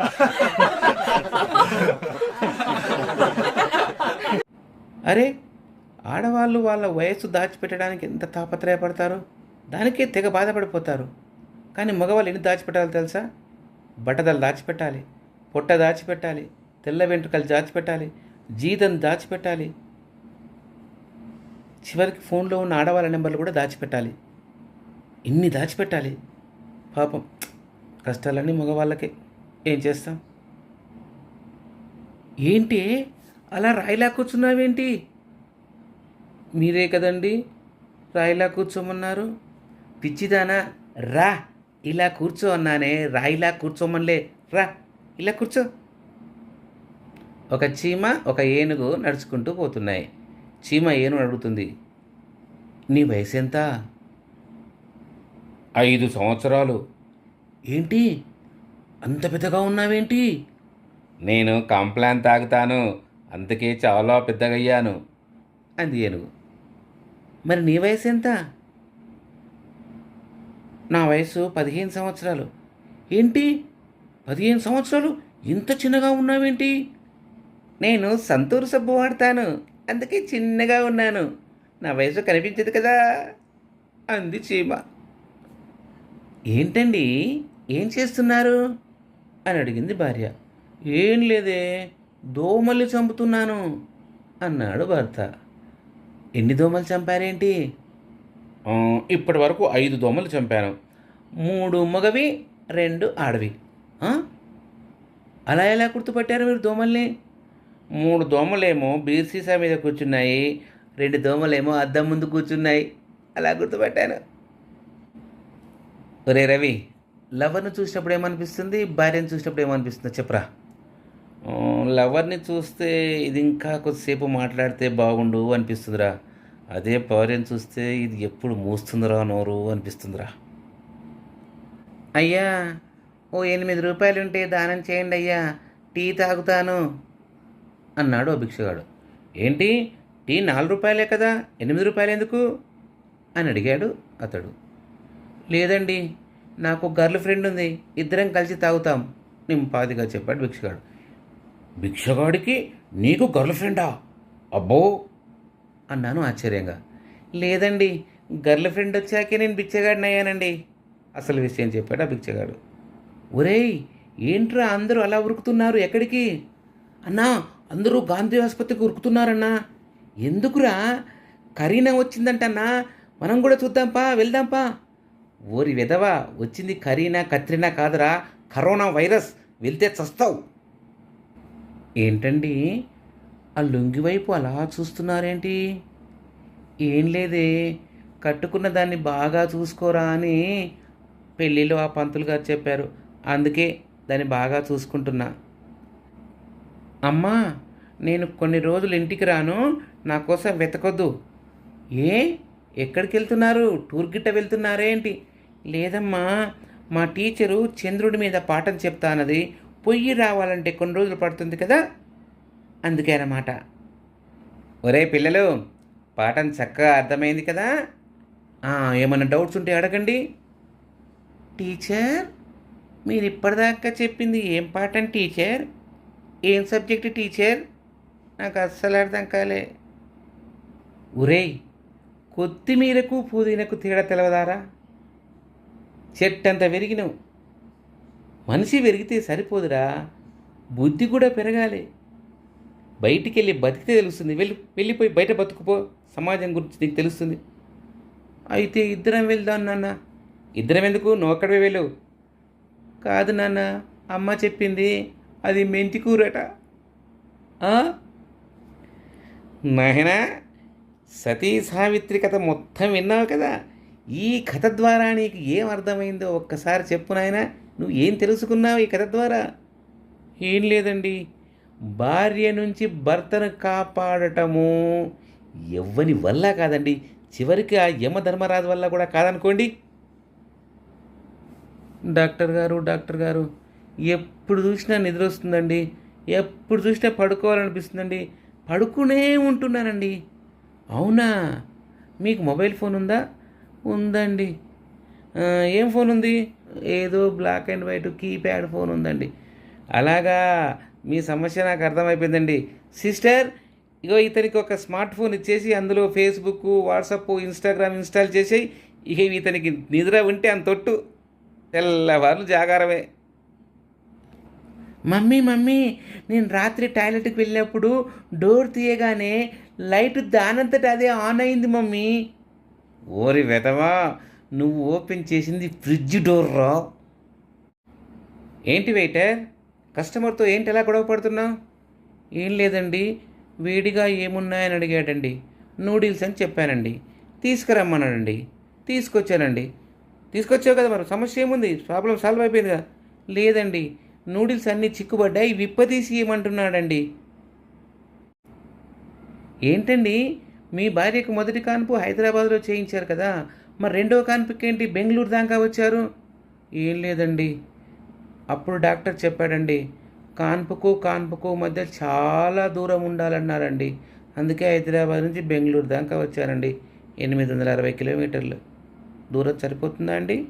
అరే ఆడవాళ్ళు వాళ్ళ వయస్సు దాచిపెట్టడానికి ఎంత తాపత్రయపడతారో దానికే తెగ బాధపడిపోతారు. కానీ మగవాళ్ళు ఎన్ని దాచిపెట్టాలి తెలుసా? బట్టదలు దాచిపెట్టాలి పొట్ట దాచిపెట్టాలి తెల్ల వెంట్రుకలు దాచిపెట్టాలి జీతం దాచిపెట్టాలి. చివరికి ఫోన్లో ఉన్న ఆడవాళ్ళ నెంబర్లు కూడా దాచిపెట్టాలి. ఇన్ని దాచిపెట్టాలి. పాపం కష్టాలన్నీ మగవాళ్ళకే. ఏం చేస్తాం ఏంటి? అలా రాయిలా కూర్చున్నావేంటి? మీరే కదండి రాయిలా కూర్చోమన్నారు. పిచ్చిదానా రా ఇలా కూర్చో అన్నానే రాయిలా కూర్చోమనిలే రా ఇలా కూర్చో. ఒక చీమ ఒక ఏనుగు నడుచుకుంటూ పోతున్నాయి. చీమ ఏనుగు అడుగుతుంది నీ వయసు ఎంత ఐదు సంవత్సరాలు. ఏంటి? అంత పెద్దగా ఉన్నావేంటి? నేను కాంప్లాన్ తాగుతాను. అందుకే చాలా పెద్దగయ్యాను. అంది ఏనుగు. మరి నీ వయసు ఎంత నా వయసు పదిహేను సంవత్సరాలు. ఏంటి? పదిహేను సంవత్సరాలు ఇంత చిన్నగా ఉన్నావేంటి? నేను సంతూర్ సబ్బు వాడతాను. అందుకే చిన్నగా ఉన్నాను. నా వయసు కనిపించదు కదా? అంది చీమ. ఏంటండి? ఏం చేస్తున్నారు? అని అడిగింది భార్య. ఏం లేదే దోమలు చంపుతున్నాను అన్నాడు భర్త. ఎన్ని దోమలు చంపారేంటి? ఇప్పటి వరకు ఐదు దోమలు చంపాను. మూడు మగవి రెండు ఆడవి. అలా ఎలా గుర్తుపట్టారు మీరు దోమల్ని? మూడు దోమలేమో బీర్సీసా మీద కూర్చున్నాయి రెండు దోమలేమో అద్దం ముందు కూర్చున్నాయి. అలా గుర్తుపట్టాను. ఒరే రవి లవర్ను చూసినప్పుడు ఏమనిపిస్తుంది? భార్యను చూసినప్పుడు ఏమనిపిస్తుందో? చెప్పరా. లవర్ని చూస్తే ఇది ఇంకా కొద్దిసేపు మాట్లాడితే బాగుండు అనిపిస్తుందిరా. అదే భార్యను చూస్తే ఇది ఎప్పుడు మూస్తుందిరా నోరు అనిపిస్తుందిరా. అయ్యా ఓ ఎనిమిది రూపాయలు ఉంటే దానం చేయండి అయ్యా. టీ తాగుతాను. అన్నాడు భిక్షగాడు ఏంటి? టీ నాలుగు రూపాయలే కదా? ఎనిమిది రూపాయలు ఎందుకు? అని అడిగాడు అతడు. లేదండి నాకు గర్ల్ ఫ్రెండ్ ఉంది ఇద్దరం కలిసి తాగుతాం. నింపాదిగా చెప్పాడు భిక్షగాడు. భిక్షగాడికి నీకు గర్ల్ ఫ్రెండా? అబ్బో! అన్నాను ఆశ్చర్యంగా. లేదండి గర్ల్ ఫ్రెండ్ వచ్చాకే నేను బిచ్చగాడిని అయ్యానండి అసలు విషయం చెప్పాడు ఆ బిచ్చగాడు ఒరేయ్ ఏంట్రా అందరూ అలా ఉరుకుతున్నారు ఎక్కడికి? అన్నా అందరూ గాంధీ ఆసుపత్రికి ఉరుకుతున్నారన్నా? ఎందుకురా? కరీనా వచ్చిందంటన్నా మనం కూడా చూద్దాంపా వెళ్దాంపా ఓరి విధవా వచ్చింది కరీనా కత్రినా కాదురా కరోనా వైరస్ వెళ్తే చస్తావు. ఏంటండి? ఆ లొంగి వైపు అలా చూస్తున్నారేంటి? ఏం లేదే కట్టుకున్న దాన్ని బాగా చూసుకోరా అని పెళ్ళిలో ఆ పంతులు గారు చెప్పారు. అందుకే దాన్ని బాగా చూసుకుంటున్నా. అమ్మా నేను కొన్ని రోజులు ఇంటికి రాను నా కోసం వెతకొద్దు. ఏ? ఎక్కడికి వెళ్తున్నారు టూర్ గిట్ట వెళ్తున్నారేంటి? లేదమ్మా మా టీచరు చంద్రుడి మీద పాఠం చెప్తానది. పొయ్యి రావాలంటే కొన్ని రోజులు పడుతుంది కదా? అందుకే అన్నమాట. ఒరే పిల్లలు పాఠం చక్కగా అర్థమైంది కదా? ఏమైనా డౌట్స్ ఉంటే అడగండి. టీచర్ మీరు ఇప్పటిదాకా చెప్పింది ఏం పాఠం టీచర్? ఏం సబ్జెక్ట్ టీచర్? నాకు అస్సలు అర్థం కాలే. ఒరేయ్ కొత్తిమీరకు పుదీనకు తేడా తెలవదారా? చెట్టంత పెరిగినవు మనిషి పెరిగితే సరిపోదురా. బుద్ధి కూడా పెరగాలి. బయటికి వెళ్ళి బతికితే తెలుస్తుంది. వెళ్ళి వెళ్ళిపోయి బయట బతుకుపో. సమాజం గురించి నీకు తెలుస్తుంది. అయితే ఇద్దరం వెళ్దాం నాన్న. ఇద్దరం ఎందుకు? నువ్వు అక్కడే వెళ్ళు. కాదు నాన్న అమ్మ చెప్పింది అది మెంతి కూరట నాయనా సతీ సావిత్రి కథ మొత్తం విన్నావు కదా? ఈ కథ ద్వారా నీకు ఏం అర్థమైందో ఒక్కసారి చెప్పు నాయనా. నువ్వు ఏం తెలుసుకున్నావు ఈ కథ ద్వారా? ఏం లేదండి. భార్య నుంచి భర్తను కాపాడటము ఎవ్వని వల్ల కాదండి. చివరికి ఆ యమధర్మరాజు వల్ల కూడా కాదనుకోండి. డాక్టర్ గారు డాక్టర్ గారు ఎప్పుడు చూసినా నిద్ర వస్తుందండి. ఎప్పుడు చూసినా పడుకోవాలనిపిస్తుందండి. పడుకునే ఉంటున్నానండి. అవునా? మీకు మొబైల్ ఫోన్ ఉందా? ఉందండి. ఏం ఫోన్ ఉంది? ఏదో black and white keypad phone ఉందండి. అలాగా మీ సమస్య నాకు అర్థమైపోయిందండి. సిస్టర్ ఇగో ఇతనికి ఒక స్మార్ట్ ఫోన్ ఇచ్చేసి అందులో ఫేస్బుక్ వాట్సప్ ఇన్స్టాగ్రామ్ ఇన్స్టాల్ చేసేయి. ఇక ఇతనికి నిద్ర ఉంటే అంత తొట్టు తెల్లవారు జాగారమే. మమ్మీ మమ్మీ నేను రాత్రి టాయిలెట్కి వెళ్ళినప్పుడు డోర్ తీయగానే లైట్ దానంతట అదే ఆన్ అయింది మమ్మీ. ఓరి వెదవా నువ్వు ఓపెన్ చేసింది ఫ్రిడ్జ్ డోర్ రా. ఏంటి వెయిటర్? కస్టమర్తో ఏంటి ఎలా గొడవ పడుతున్నావు? ఏం లేదండి వేడిగా ఏమున్నాయని అడిగాడండి. నూడిల్స్ అని చెప్పానండి. తీసుకురమ్మన్నాడండి. తీసుకొచ్చానండి. తీసుకొచ్చావు కదా మరి సమస్య ఏముంది? ప్రాబ్లం సాల్వ్ అయిపోయిందిగా. కదా లేదండి నూడిల్స్ అన్నీ చిక్కుబడ్డాయి విప్పదీసి ఏమంటున్నాడండి? ఏంటండి మీ భార్యకు మొదటి కాన్పు హైదరాబాద్లో చేయించారు కదా. మరి రెండో కాన్పుకి ఏంటి బెంగళూరు దాకా వచ్చారు? ఏం లేదండి. అప్పుడు డాక్టర్ చెప్పాడండి కాన్పుకు కాన్పుకు మధ్య చాలా దూరం ఉండాలన్నారండి. అందుకే హైదరాబాద్ నుంచి బెంగళూరు దాకా వచ్చారండి. ఎనిమిది వందల అరవై కిలోమీటర్లు. దూరం సరిపోతుందా అండి?